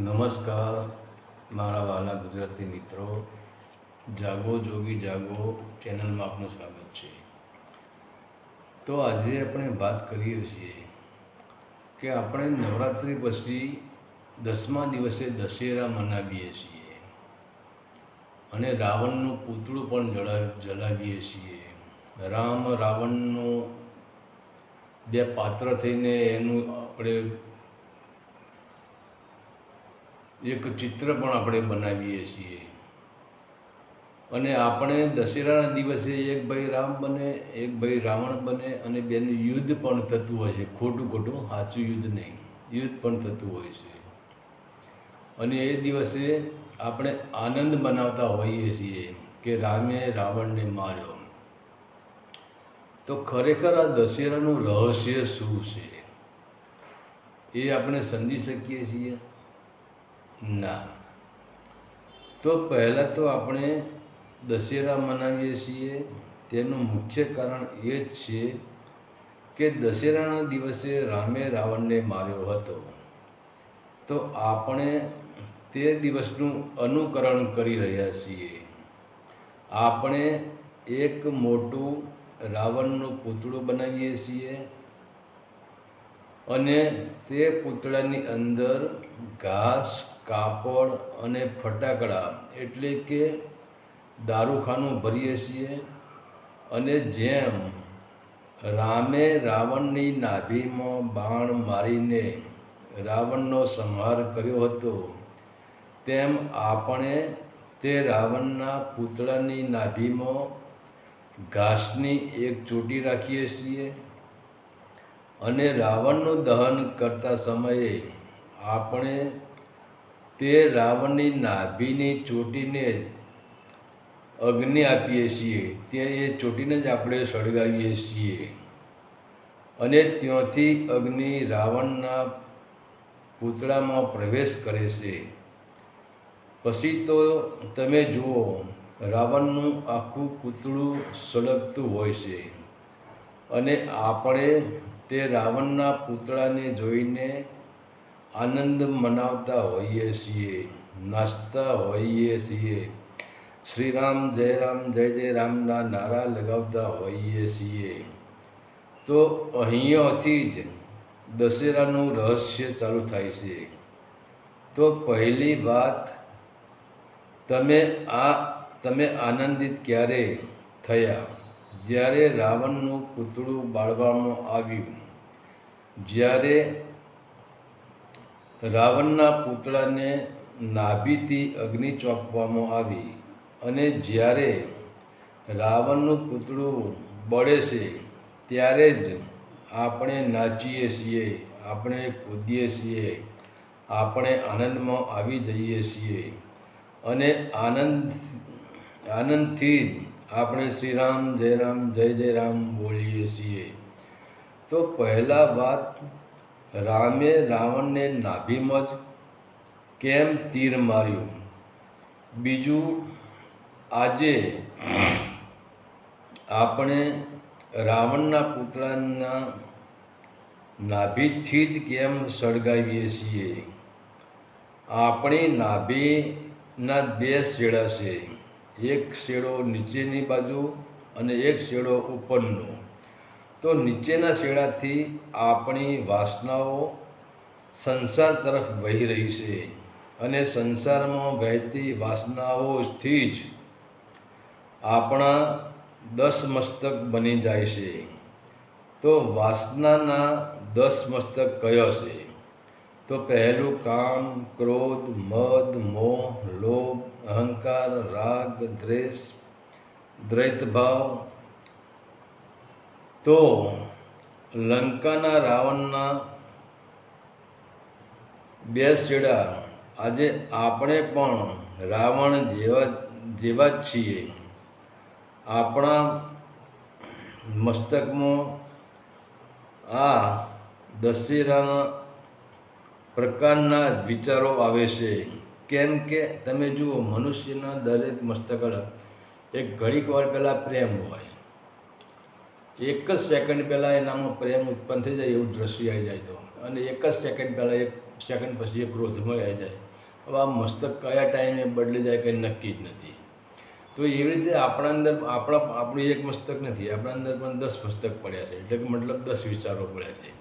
નમસ્કાર, મારા વાલા ગુજરાતી મિત્રો. જાગો, જોગી જાગો, ચેનલમાં આપનું સ્વાગત છે. તો આજે આપણે વાત કરીએ છીએ કે આપણે નવરાત્રિ પછી દસમા દિવસે દશેરા મનાવીએ છીએ અને રાવણનું પૂતળું પણ જળા, જલાવીએ છીએ. રામ રાવણનું બે પાત્ર થઈને એનું આપણે એક ચિત્ર પણ આપણે બનાવીએ છીએ. અને આપણે દશેરાના દિવસે એક ભાઈ રામ બને, એક ભાઈ રાવણ બને અને બેનું યુદ્ધ પણ થતું હોય છે. ખોટું ખોટું, સાચું યુદ્ધ નહીં. યુદ્ધ પણ થતું હોય છે. અને એ દિવસે આપણે આનંદ મનાવતા હોઈએ છીએ કે રામે રાવણને માર્યો. તો ખરેખર આ દશેરાનું રહસ્ય શું છે? એ આપણે સમજી શકીએ છીએ. ના. તો પહેલાં તો આપણે દશેરા મનાવીએ છીએ. તેનું મુખ્ય કારણ એ જ છે કે દશેરાના દિવસે રામે રાવણને માર્યો હતો. તો આપણે તે દિવસનું અનુકરણ કરી રહ્યા છીએ. આપણે એક મોટું રાવણનું પૂતળું બનાવીએ છીએ અને તે પૂતળાની અંદર ઘાસ કાપડ અને ફટાકડા એટલે કે દારૂખાનું ભરીએ છીએ અને જેમ રામે રાવણની નાભીમાં બાણ મારીને રાવણનો સંહાર કર્યો હતો, તેમ આપણે તે રાવણના પૂતળાની નાભીમાં ઘાસની એક ચોટી રાખીએ છીએ અને રાવણનું દહન કરતા સમયે આપણે તે રાવણની નાભીની ચોટીને અગ્નિ આપીએ છીએ. તે એ ચોટીને જ આપણે સળગાવીએ છીએ. અને ત્યાંથી અગ્નિ રાવણના પૂતળામાં પ્રવેશ કરે છે. પછી તો તમે જુઓ, રાવણનું આખું પૂતળું સળગતું હોય છે. અને આપણે તે રાવણના પૂતળાને જોઈને આનંદ મનાવતા હોઈએ છીએ, નાચતા હોઈએ છીએ શ્રી રામ જય રામ જય જય રામના નારા લગાવતા હોઈએ છીએ. તો અહીંયાથી જ દશેરાનું રહસ્ય ચાલુ થાય છે. તો પહેલી વાત, તમે આ, તમે આનંદિત ક્યારે થયા? જ્યારે રાવણનું પૂતળું બાળવામાં આવ્યું. જ્યારે રાવણના પૂતળાને નાભીથી અગ્નિ ચોંપવામાં આવી અને જ્યારે રાવણનું પૂતળું બળે છે, ત્યારે જ આપણે નાચીએ છીએ, આપણે કૂદીએ છીએ, આપણે આનંદમાં આવી જઈએ છીએ અને આનંદ, આનંદથી જ આપણે શ્રી રામ જય રામ જય જય રામ બોલીએ છીએ. તો પહેલાં વાત રામે રાવણને નાભીમાં જ કેમ તીર માર્યું? બીજું, આજે આપણે રાવણના પુતળાના નાભીથી જ કેમ સળગાવીએ છીએ? આપણી નાભીના બે શેડા છે. એક શેડો નીચેની બાજુ અને એક શેડો ઉપરનો. તો નીચેના શેડાથી આપણી વાસનાઓ સંસાર તરફ વહી રહી છે અને સંસારમાં વહેતી વાસનાઓથી જ આપણા દસ મસ્તક બની જાય છે. તો વાસનાના દસ મસ્તક કયો છે? તો પહેલું કામ, ક્રોધ, મદ, મોહ, લોભ, અહંકાર, રાગ, દ્વેષ, દ્વૈતભાવ તો લંકાના રાવણના બે છેડા આજે આપણે પણ રાવણ જેવા જેવા જ છીએ. આપણા મસ્તકમાં આ દશેરાના પ્રકારના વિચારો આવે છે. કેમ કે તમે જુઓ, મનુષ્યના દરેક મસ્તક એક ઘડીક વાર પહેલાં પ્રેમ હોય. એક જ સેકન્ડ પહેલાં એનામાં પ્રેમ ઉત્પન્ન થઈ જાય એવું દ્રશ્ય આવી જાય તો. અને એક જ સેકન્ડ પહેલાં એક સેકન્ડ પછી એ ક્રોધમાં આવી જાય. હવે આ મસ્તક કયા ટાઈમે બદલી જાય કંઈ નક્કી જ નથી. તો એવી રીતે આપણા અંદર આપણા આપણું એક મસ્તક નથી, આપણા અંદર પણ દસ મસ્તક પડ્યા છે. એટલે કે મતલબ દસ વિચારો પડ્યા છે.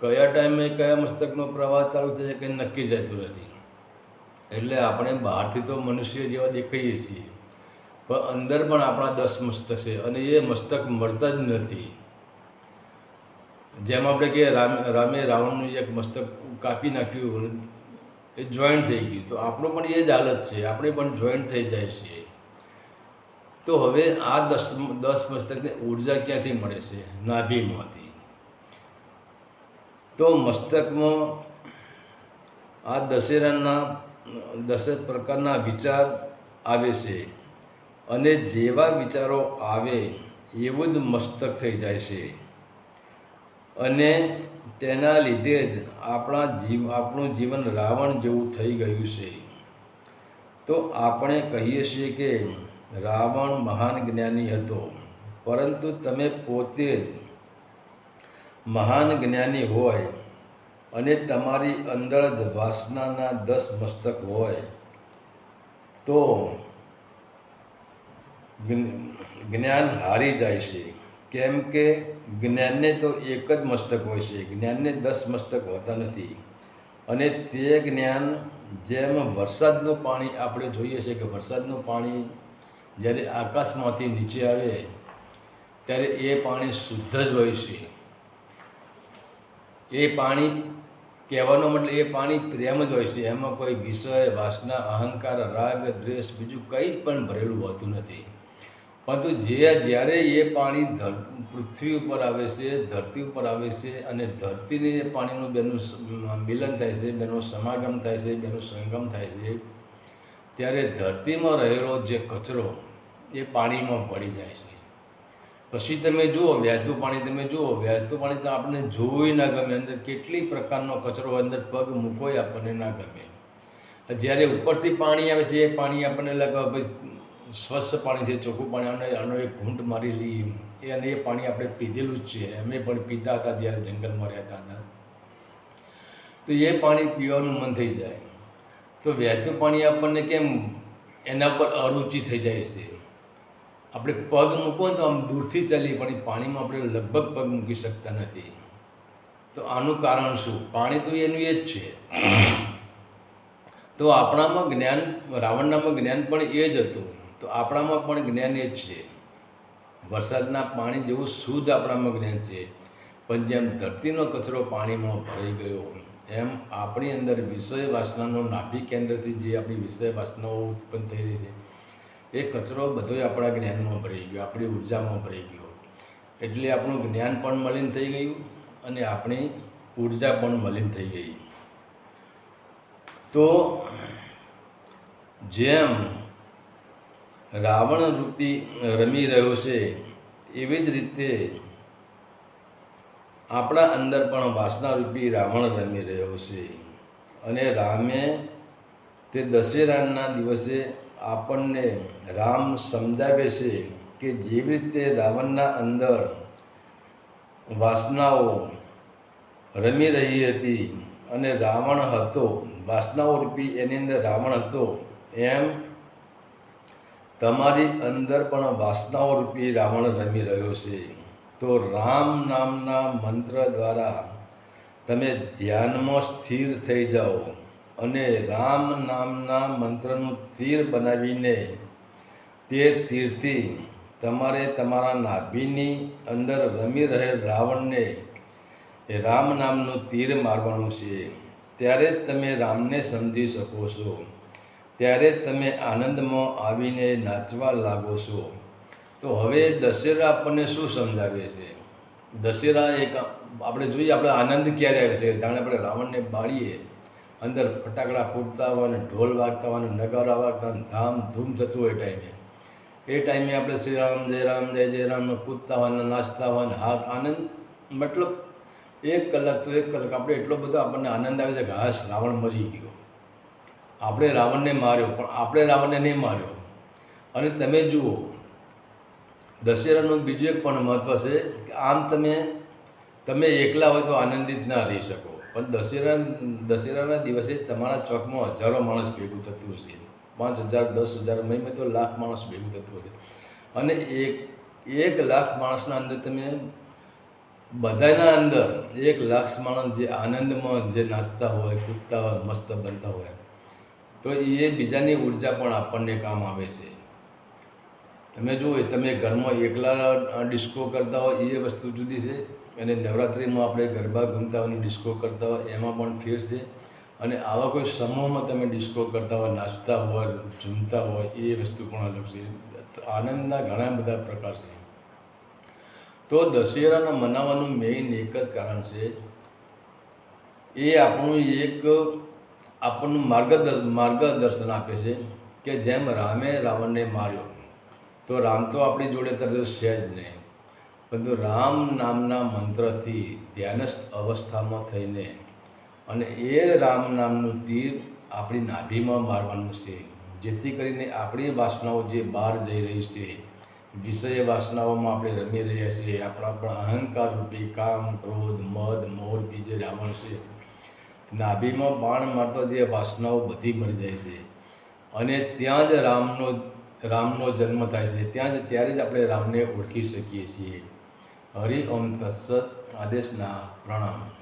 કયા ટાઈમે કયા મસ્તકનો પ્રવાહ ચાલુ થાય છે કંઈ નક્કી જતું નથી. એટલે આપણે બહારથી તો મનુષ્ય જેવા દેખાઈએ છીએ. પણ અંદર પણ આપણા દસ મસ્તક છે અને એ મસ્તક મળતા જ નથી. જેમ આપણે કહીએ રામ, રામે રાવણનું એક મસ્તક કાપી નાખ્યું, એ જોઈન્ટ થઈ ગયું. તો આપણું પણ એ જ હાલત છે. આપણે પણ જોઈન્ટ થઈ જાય છીએ તો હવે આ દસ દસ મસ્તકને ઊર્જા ક્યાંથી મળે છે? નાભીમાંથી. તો મસ્તકમાં આ દશેરાના દસેક પ્રકારના વિચાર આવે છે. અને જેવા વિચારો આવે એવું જ મસ્તક થઈ જાય છે. અને તેના લીધે જ આપણા જીવ, આપણું જીવન રાવણ જેવું થઈ ગયું છે. તો આપણે કહીએ છીએ કે રાવણ મહાન જ્ઞાની હતો, પરંતુ તમે પોતે જ મહાન જ્ઞાની હોય અને તમારી અંદર જ વાસનાના દસ મસ્તક હોય, તો જ્ઞાન હારી જાય છે. કેમ કે જ્ઞાનને તો એક જ મસ્તક હોય છે. જ્ઞાનને દસ મસ્તક હોતા નથી. અને તે જ્ઞાન જેમ વરસાદનું પાણી આપણે જોઈએ છે કે વરસાદનું પાણી જ્યારે આકાશમાંથી નીચે આવે, ત્યારે એ પાણી શુદ્ધ જ હોય છે. એ પાણી કહેવાનો મતલબ એ પાણી પ્રેમ જ હોય છે. એમાં કોઈ વિષય, વાસના, અહંકાર, રાગ, દ્વેષ, બીજું કંઈ પણ ભરેલું હોતું નથી. પરંતુ જે જ્યારે એ પાણી ધર, પૃથ્વી ઉપર આવે છે, ધરતી ઉપર આવે છે અને ધરતીને પાણીનું બેનું મિલન થાય છે, બેનું સમાગમ થાય છે, બેનું સંગમ થાય છે, ત્યારે ધરતીમાં રહેલો જે કચરો એ પાણીમાં પડી જાય છે. પછી તમે જુઓ વહેતું પાણી તમે જુઓ વહેતું પાણી તો આપણને જોવું ના ગમે, અંદર કેટલી પ્રકારનો કચરો અંદર પગ મૂકોય આપણને ના ગમે. જ્યારે ઉપરથી પાણી આવે છે, એ પાણી આપણને લગભગ સ્વચ્છ પાણી છે ચોખ્ખું પાણી અને આનો એક ઘૂંટ મારી લઈએ એ અને એ પાણી આપણે પીધેલું જ છે. અમે પણ પીતા હતા જ્યારે જંગલમાં રહેતા હતા. તો એ પાણી પીવાનું મન થઈ જાય. તો વહેતું પાણી આપણને કેમ? એના પર અરુચિ થઈ જાય છે. આપણે પગ મૂકો તો આમ દૂરથી ચાલીએ, પણ પાણીમાં આપણે લગભગ પગ મૂકી શકતા નથી. તો આનું કારણ શું? પાણી તો એનું એ જ છે. તો આપણામાં જ્ઞાન, રાવણનામાં જ્ઞાન પણ એ જ હતું. તો આપણામાં પણ જ્ઞાન એ જ છે. વરસાદના પાણી જેવું શુદ્ધ આપણામાં જ્ઞાન છે. પણ જેમ ધરતીનો કચરો પાણીમાં ભરાઈ ગયો, એમ આપણી અંદર વિષય વાસનાનો નાભી કેન્દ્રથી જે આપણી વિષય વાસનાઓ ઉત્પન્ન થઈ રહી છે, એ કચરો બધોય આપણા જ્ઞાનમાં ભરાઈ ગયો, આપણી ઉર્જામાં ભરાઈ ગયો. એટલે આપણું જ્ઞાન પણ મલિન થઈ ગયું અને આપણી ઊર્જા પણ મલિન થઈ ગઈ. તો જેમ રાવણ રૂપી રમી રહ્યો છે, એવી જ રીતે આપણા અંદર પણ વાસનારૂપી રાવણ રમી રહ્યો છે. અને રામે તે દશેરાના દિવસે આપણને રામ સમજાવે છે કે જેવી રીતે રાવણના અંદર વાસનાઓ રમી રહી હતી અને રાવણ હતો, વાસનાઓ રૂપી એની અંદર રાવણ હતો, એમ તમારી અંદર પણ વાસનાઓ રૂપી રાવણ રમી રહ્યો છે. તો રામ નામના મંત્ર દ્વારા તમે ધ્યાનમાં સ્થિર થઈ જાઓ અને રામ નામના મંત્રનું તીર બનાવીને તે તીરથી તમારે તમારા નાભીની અંદર રમી રહેલ રાવણને રામ નામનું તીર મારવાનું છે. ત્યારે જ તમે રામને સમજી શકો છો. ત્યારે તમે આનંદમાં આવીને નાચવા લાગો છો. તો હવે દશેરા આપણને શું સમજાવે છે? દશેરા એક આપણે જોઈએ આપણે આનંદ ક્યારે આવે છે? જાણે આપણે રાવણને બાળીએ, અંદર ફટાકડા ફૂટતા હોય ને ઢોલ વાગતા હોય ને નગારા વાગતા ધામ ધૂમ થતું હોય ટાઈમે. એ ટાઈમે આપણે શ્રી રામ જય રામ જય જય રામને કૂદતા હોય નાચતા હોય ને હા, આનંદ મતલબ એક કલાક તો એક કલાક આપણે એટલો બધો આપણને આનંદ આવે છે કે હાશ રાવણ મરી ગયો. આપણે રાવણને માર્યો, પણ આપણે રાવણને નહીં માર્યો. અને તમે જુઓ, દશેરાનું બીજું એક પણ મહત્ત્વ છે કે આમ તમે તમે એકલા હોય તો આનંદિત ના રહી શકો. પણ દશેરા, દશેરાના દિવસે તમારા ચોકમાં હજારો માણસ ભેગું થતું હશે. પાંચ હજાર, દસ હજાર મહિને તો લાખ માણસ ભેગું થતું હશે. અને એક એક લાખ માણસના અંદર તમે, બધાના અંદર એક લાખ માણસ જે આનંદમાં, જે નાચતા હોય, કૂદતા હોય, મસ્ત બનતા હોય તો એ બીજાની ઊર્જા પણ આપણને કામ આવે છે. તમે જુઓ, તમે ઘરમાં એકલા ડિસ્કો કરતા હોય, એ વસ્તુ જુદી છે. અને નવરાત્રિમાં આપણે ગરબા ઘૂમતા હોય ડિસ્કો કરતા હોય, એમાં પણ ફેર છે. અને આવા કોઈ સમૂહમાં તમે ડિસ્કો કરતા હોય, નાચતા હોય, ઝૂમતા હોય, એ વસ્તુ પણ અલગ છે. આનંદના ઘણા બધા પ્રકાર છે. તો દશેરાના મનાવવાનું મેઇન એક જ કારણ છે. એ આપણું એક આપણનું માર્ગદર્શન માર્ગદર્શન આપે છે કે જેમ રામે રાવણને માર્યો, તો રામ તો આપણી જોડે તરત છે જ નહીં. પરંતુ રામ નામના મંત્રથી ધ્યાનસ્થ અવસ્થામાં થઈને અને એ રામ નામનું તીર આપણી નાભીમાં મારવાનું છે, જેથી કરીને આપણી વાસનાઓ જે બહાર જઈ રહી છે, વિષય વાસનાઓમાં આપણે રમી રહ્યા છીએ. આપણા પણ અહંકાર રૂપી કામ, ક્રોધ, મદ, મોર બી જે રાવણ છે. નાભીમાં બાણ મારતા જે વાસનાઓ બધી મરી જાય છે. અને ત્યાં જ રામનો રામનો જન્મ થાય છે. ત્યાં જ, ત્યારે જ આપણે રામને ઓળખી શકીએ છીએ. હરિ ઓમ તત્સત આદેશના પ્રણામ.